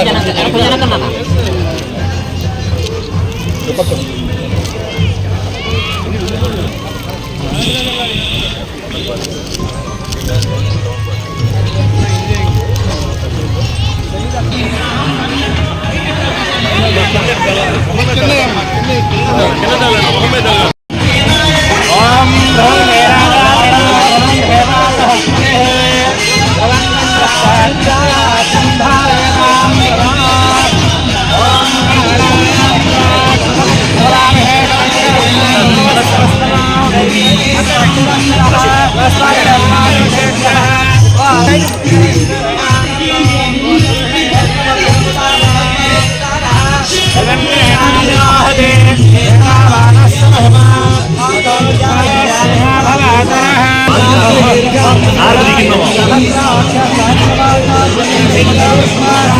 Jangan jangan Take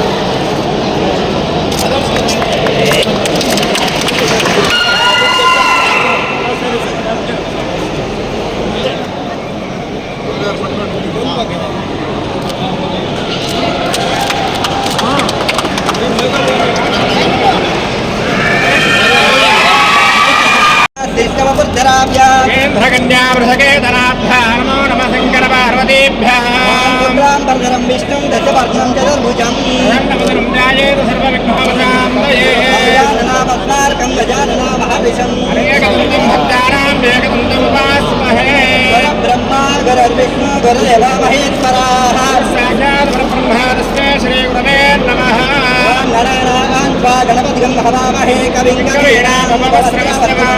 हवामहे कविङ्गवेणामवस्त्रमस्तमा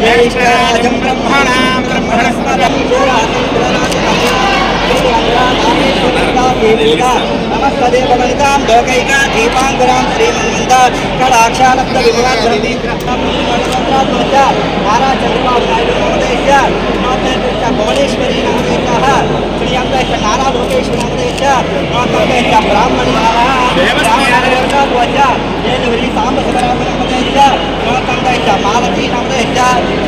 ज्येष्ठराजम् ब्रह्मणाम् ब्रह्मणस्पदम् नमस्ते भवनितां लोकैका, दीपाङ्गुरां श्रीमन्वन्दा कडाक्षानप्त विभवाचरतीन्द्रत्वात्मजा ताराचन्द्रबाबु नायडु महोदयस्य मातृश्च भुवनेश्वरी नामदेशः श्रीअङ्गश्च नारालोकेश्वरी ब्राह्मणी ವಾಚ ಏನು ಈ ಸಾಂಬ ಸಬರಾಮನ ನಮ್ದ ಪ್ರಣತ್ ನಮ್ದ ಇದ್ದ ಮಾಲತಿ ನಮ್ದ ಇದ್ದ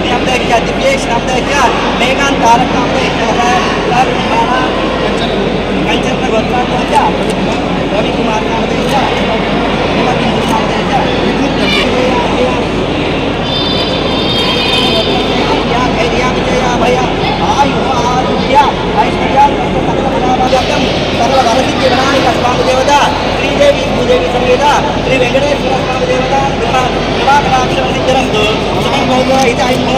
ನಮ್ದ ಇದ್ದ ದಿವ್ಯೇಶ್ ನಮ್ದ ಇದ್ದ ಮೇಘಾನ್ ತಾರಕ್ ನಮ್ದ ಇದ್ದಾರೆ ಕಂಚನ ಗೊತ್ತಾಗ ರವಿಕುಮಾರ್ ನಮ್ದ ಇದ್ದ ನಮ್ದ ಇದ್ದ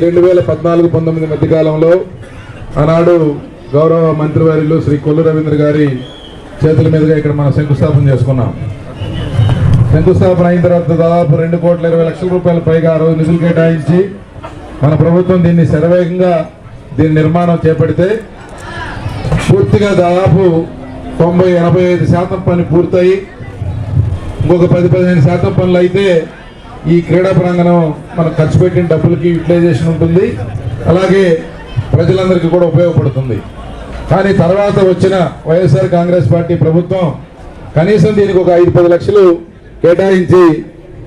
రెండు వేల పద్నాలుగు పంతొమ్మిది మధ్యకాలంలో ఆనాడు గౌరవ మంత్రివర్యులు శ్రీ కొల్లు రవీంద్ర గారి చేతుల మీదుగా ఇక్కడ మనం శంకుస్థాపన చేసుకున్నాం. శంకుస్థాపన అయిన తర్వాత దాదాపు రెండు కోట్ల ఇరవై లక్షల రూపాయల పైగా ఆ రోజు నిధులు కేటాయించి మన ప్రభుత్వం దీన్ని శరవేగంగా దీని నిర్మాణం చేపడితే పూర్తిగా దాదాపు తొంభై ఎనభై ఐదు శాతం పని పూర్తయి ఇంకొక పది పదిహేను శాతం పనులు అయితే ఈ క్రీడా ప్రాంగణం మనం ఖర్చు పెట్టిన డబ్బులకి యూటిలైజేషన్ ఉంటుంది. అలాగే ప్రజలందరికీ కూడా ఉపయోగపడుతుంది. కానీ తర్వాత వచ్చిన వైఎస్ఆర్ కాంగ్రెస్ పార్టీ ప్రభుత్వం కనీసం దీనికి ఒక ఐదు పది లక్షలు కేటాయించి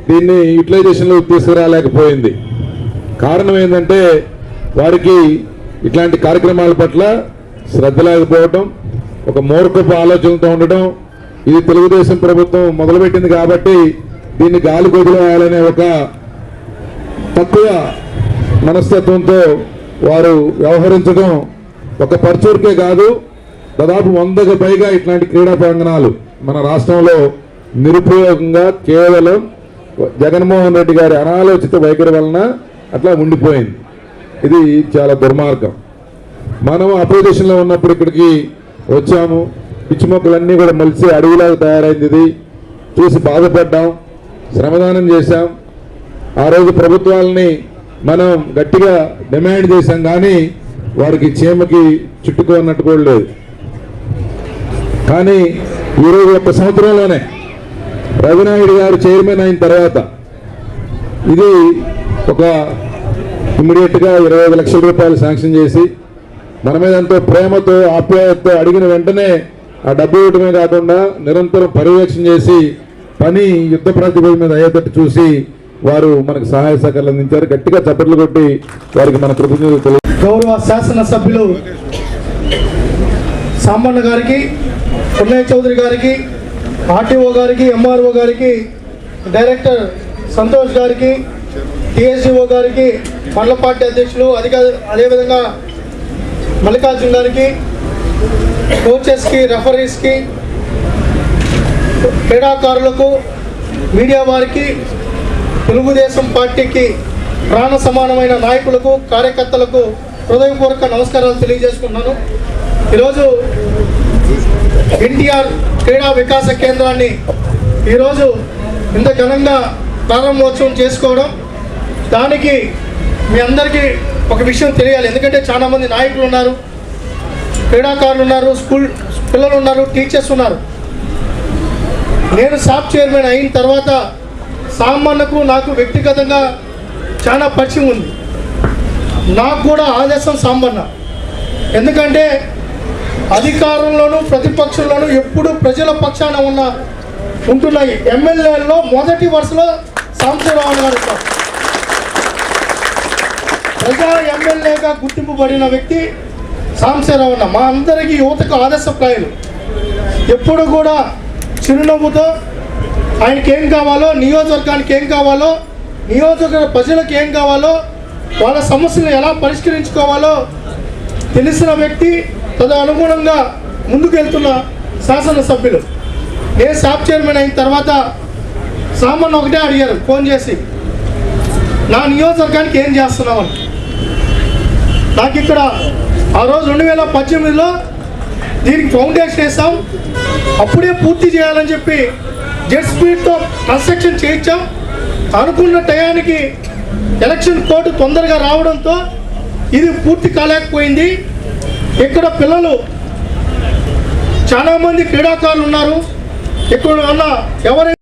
దీన్ని యూటిలైజేషన్లో తీసుకురాలేకపోయింది. కారణం ఏంటంటే వారికి ఇట్లాంటి కార్యక్రమాల పట్ల శ్రద్ధ లేకపోవటం ఒక మూర్ఖపు ఆలోచనలతో ఉండటం ఇది తెలుగుదేశం ప్రభుత్వం మొదలుపెట్టింది కాబట్టి దీన్ని గాలి కొదిలేయాలనే ఒక తక్కువ మనస్తత్వంతో వారు వ్యవహరించడం ఒక పర్చూర్కే కాదు. దాదాపు వందకు పైగా ఇట్లాంటి క్రీడా ప్రాంగణాలు మన రాష్ట్రంలో నిరుపయోగంగా కేవలం జగన్మోహన్ రెడ్డి గారి అనాలోచిత వైఖరి వలన అట్లా ఉండిపోయింది. ఇది చాలా దుర్మార్గం. మనం అపోజిషన్లో ఉన్నప్పుడు ఇక్కడికి వచ్చాము. పిచ్చి మొక్కలన్నీ కూడా మలిసి అడవిలాగా తయారైంది ఇది. చూసి బాధపడ్డాం. శ్రమదానం చేశాం. ఆ రోజు ప్రభుత్వాలని మనం గట్టిగా డిమాండ్ చేశాం కానీ వారికి చీమకి చుట్టుకోన్నట్టు కూడా లేదు. కానీ ఈరోజు ఒక్క సంవత్సరంలోనే రవినాయుడు గారు చైర్మన్ అయిన తర్వాత ఇది ఒక ఇమ్మీడియట్గా ఇరవై ఐదు లక్షల రూపాయలు శాంక్షన్ చేసి మన మీద ఎంతో ప్రేమతో ఆప్యాయతతో అడిగిన వెంటనే ఆ డబ్బు ఇవ్వటమే కాకుండా నిరంతరం పర్యవేక్షణ చేసి పని యుద్ధ ప్రతిభ మీద అయ్యేటట్టు చూసి వారు మనకు సహాయ సహకారాలు అందించారు. గట్టిగా చప్పట్లు కొట్టి వారికి మన కృతజ్ఞతలు గౌరవ శాసనసభ్యులు సాంబన్న గారికి పున్నయ్య చౌదరి గారికి ఆర్టీఓ గారికి ఎంఆర్ఓ గారికి డైరెక్టర్ సంతోష్ గారికి టిఎస్డిఓ గారికి మండల పార్టీ అధ్యక్షులు అధిక అదేవిధంగా మల్లికార్జున్ గారికి కోచెస్కి రెఫరీస్కి క్రీడాకారులకు మీడియా వారికి తెలుగుదేశం పార్టీకి ప్రాణ సమానమైన నాయకులకు కార్యకర్తలకు హృదయపూర్వక నమస్కారాలు తెలియజేసుకుంటున్నాను. ఈరోజు ఎన్టీఆర్ క్రీడా వికాస కేంద్రాన్ని ఈరోజు ఇంత ఘనంగా ప్రారంభోత్సవం చేసుకోవడం దానికి మీ అందరికీ ఒక విషయం తెలియాలి. ఎందుకంటే చాలామంది నాయకులు ఉన్నారు క్రీడాకారులు ఉన్నారు స్కూల్ పిల్లలు ఉన్నారు టీచర్స్ ఉన్నారు. నేను సాప్ చైర్మన్ అయిన తర్వాత సామాన్యకు నాకు వ్యక్తిగతంగా చాలా పరిచయం ఉంది. నాకు కూడా ఆదేశం సాంబన్న ఎందుకంటే అధికారంలోనూ ప్రతిపక్షంలోనూ ఎప్పుడు ప్రజల పక్షాన ఉన్న ఉంటున్న ఎమ్మెల్యేలలో మొదటి వరుసలో సాంబశివరావు గారు ప్రజా ఎమ్మెల్యేగా గుర్తింపబడిన వ్యక్తి సాంబశివరావు మా అందరికీ యువతకు ఆదర్శప్రాయులు. ఎప్పుడు కూడా చిరునవ్వుతో ఆయనకి ఏం కావాలో నియోజకవర్గానికి ఏం కావాలో నియోజకవర్గ ప్రజలకు ఏం కావాలో వాళ్ళ సమస్యలు ఎలా పరిష్కరించుకోవాలో తెలిసిన వ్యక్తి తద అనుగుణంగా ముందుకెళ్తున్న శాసనసభ్యులు. నేను షాప్ చైర్మన్ అయిన తర్వాత సామాన్ ఒకటే అడిగారు ఫోన్ చేసి నా నియోజకవర్గానికి ఏం చేస్తున్నామని నాకు ఇక్కడ ఆ రోజు రెండు వేల పద్దెనిమిదిలో దీనికి ఫౌండేషన్ వేసాం అప్పుడే పూర్తి చేయాలని చెప్పి జెట్ స్పీడ్తో కన్స్ట్రక్షన్ చేయించాం. అనుకున్న టయానికి ఎలక్షన్ కోడ్ తొందరగా రావడంతో ఇది పూర్తి కాలేకపోయింది. ఇక్కడ పిల్లలు చాలామంది క్రీడాకారులు ఉన్నారు. ఇక్కడ ఉన్న ఎవరైనా